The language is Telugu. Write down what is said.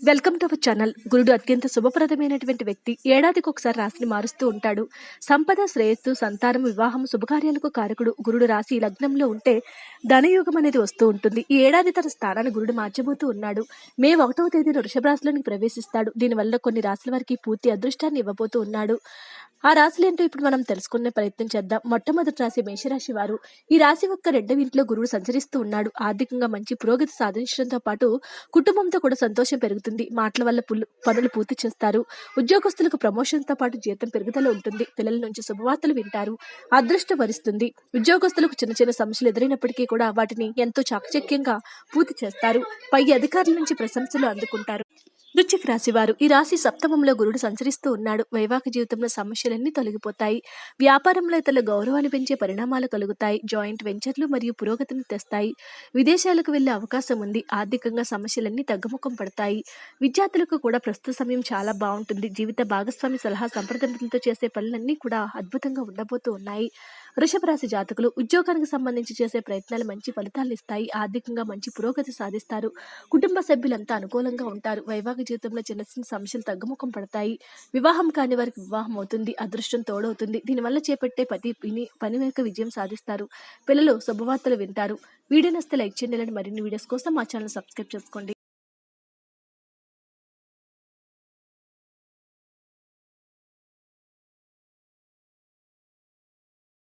Welcome to our channel. గురుడు అత్యంత శుభప్రదమైనటువంటి వ్యక్తి. ఏడాదికి ఒకసారి రాశిని మారుస్తూ ఉంటాడు. సంపద శ్రేయస్సు సంతానం వివాహం శుభకార్యాలకు కారకుడు. గురుడు రాశి లగ్నంలో ఉంటే ధనయోగం అనేది వస్తూ ఉంటుంది. ఈ ఏడాది తన స్థానాన్ని గురుడు మార్చబోతూ ఉన్నాడు. మే ఒకటవ తేదీన వృషభ రాశిలోనికి ప్రవేశిస్తాడు. దీనివల్ల కొన్ని రాశుల వారికి పూర్తి అదృష్టాన్ని ఇవ్వబోతూ ఉన్నాడు. ఆ రాశులేంటో ఇప్పుడు మనం తెలుసుకునే ప్రయత్నం చేద్దాం. మొట్టమొదటి రాశి మేషరాశి వారు. ఈ రాశి యొక్క రెండవ ఇంట్లో గురువు సంచరిస్తూ ఉన్నాడు. ఆర్థికంగా మంచి పురోగతి సాధించడంతో పాటు కుటుంబంతో కూడా సంతోషం పెరుగుతుంది. మాటల వల్ల పులు- పనులు పూర్తి చేస్తారు. ఉద్యోగస్తులకు ప్రమోషన్తో పాటు జీతం పెరుగుదల ఉంటుంది. పిల్లల నుంచి శుభవార్తలు వింటారు. అదృష్టం వరిస్తుంది. ఉద్యోగస్తులకు చిన్న చిన్న సమస్యలు ఎదురైనప్పటికీ కూడా వాటిని ఎంతో చాకచక్యంగా పూర్తి చేస్తారు. పై అధికారుల నుంచి ప్రశంసలు అందుకుంటారు. వృశ్చిక రాశి వారు ఈ రాశి సప్తమంలో గురుడు సంచరిస్తూ ఉన్నాడు. వైవాహిక జీవితంలో సమస్యలన్నీ తొలగిపోతాయి. వ్యాపారంలో ఇతరుల గౌరవాన్ని పెంచే పరిణామాలు కలుగుతాయి. జాయింట్ వెంచర్లు మరియు పురోగతిని తెస్తాయి. విదేశాలకు వెళ్ళే అవకాశం ఉంది. ఆర్థికంగా సమస్యలన్నీ తగ్గుముఖం పడతాయి. విద్యార్థులకు కూడా ప్రస్తుత సమయం చాలా బాగుంటుంది. జీవిత భాగస్వామి సలహా సంప్రదింపులతో చేసే పనులన్నీ కూడా అద్భుతంగా ఉండబోతూ ఉన్నాయి. వృషభ రాశి జాతకులు ఉద్యోగానికి సంబంధించి చేసే ప్రయత్నాలు మంచి ఫలితాలు ఇస్తాయి. ఆర్థికంగా మంచి పురోగతి సాధిస్తారు. కుటుంబ సభ్యులంతా అనుకూలంగా ఉంటారు. వైవాహిక జీవితంలో చిన్న చిన్న సమస్యలు తగ్గుముఖం పడతాయి. వివాహం కాని వారికి వివాహం అవుతుంది. అదృష్టం తోడవుతుంది. దీనివల్ల చేపట్టే ప్రతి పని పని వెనుక విజయం సాధిస్తారు. పిల్లలు శుభవార్తలు వింటారు. వీడియో నస్తే లైక్ చేయండి. మరిన్ని వీడియోస్ కోసం మా ఛానల్ సబ్స్క్రైబ్ చేసుకోండి.